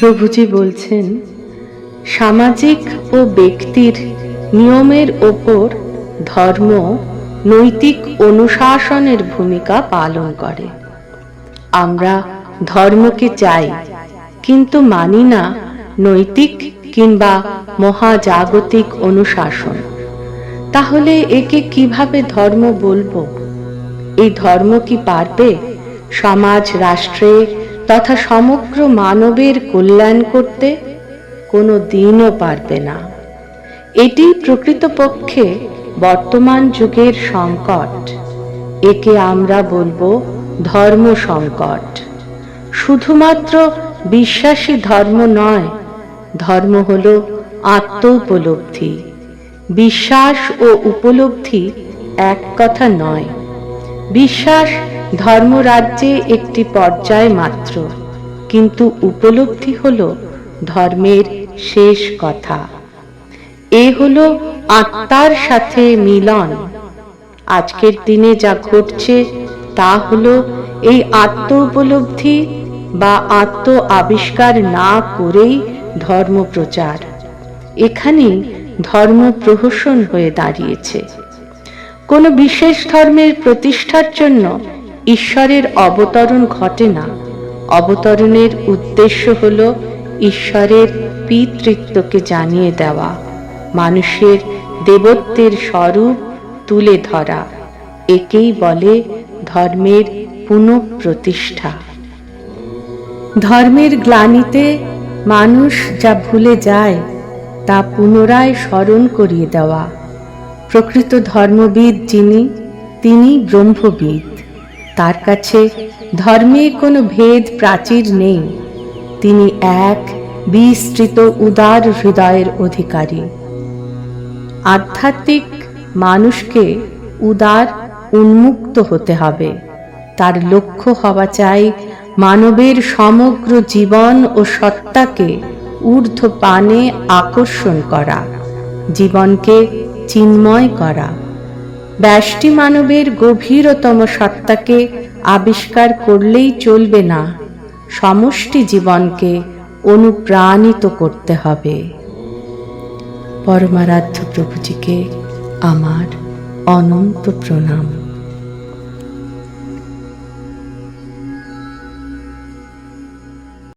প্রভুজি বলছেন, সামাজিক ও ব্যক্তির নিয়মের ওপর ধর্ম নৈতিক অনুশাসনের ভূমিকা পালন করে। আমরা ধর্মকে চাই, কিন্তু মানি না নৈতিক কিংবা মহাজাগতিক অনুশাসন। তাহলে একে কীভাবে ধর্ম বলব? এই ধর্ম কি পারবে? সমাজ, রাষ্ট্রে তথা সমগ্র মানবের কল্যাণ করতে কোনো দিনও পারবে না। এটি প্রকৃতপক্ষে বর্তমান যুগের সংকট। একে আমরা বলব ধর্ম সংকট। শুধুমাত্র বিশ্বাসী ধর্ম নয়, ধর্ম হলো আত্ম উপলব্ধি বিশ্বাস ও উপলব্ধি এক কথা নয়। বিশ্বাস ধর্মরাজ্যে একটি পর্যায় মাত্র, কিন্তু উপলব্ধি হল ধর্মের শেষ কথা। এ হল আত্মার সাথে মিলন। আজকের দিনে যা ঘটছে, তা হল এই আত্ম উপলব্ধি বা আত্ম আবিষ্কার না করেই ধর্ম প্রচার এখানেই ধর্ম প্রহসন হয়ে দাঁড়িয়েছে। কোনো বিশেষ ধর্মের প্রতিষ্ঠার জন্য ঈশ্বরের অবতরণ ঘটে না। অবতরণের উদ্দেশ্য হল ঈশ্বরের পিতৃত্বকে জানিয়ে দেওয়া, মানুষের দেবত্বের স্বরূপ তুলে ধরা। একেই বলে ধর্মের পুনঃপ্রতিষ্ঠা। ধর্মের গ্লানিতে মানুষ যা ভুলে যায়, তা পুনরায় স্মরণ করিয়ে দেওয়া। প্রকৃত ধর্মবিদ যিনি তিনি ব্রহ্মবিদ। তার কাছে ধর্মে কোনো ভেদ প্রাচীর নেই। তিনি এক বিস্তৃত উদার হৃদয়ের অধিকারী। আধ্যাত্মিক মানুষকে উদার, উন্মুক্ত হতে হবে। তার লক্ষ্য হওয়া চাই মানবের সমগ্র জীবন ও সত্তাকে ঊর্ধ্ব পানে আকর্ষণ করা, জীবনকে চিন্ময় করা। ব্যষ্টি মানবের গভীরতম সত্তাকে আবিষ্কার করলেই চলবে না। সমষ্টি জীবনকে অনুপ্রাণিত করতে হবে। পরমারাধ্য প্রভুজিকে আমার অনন্ত প্রণাম।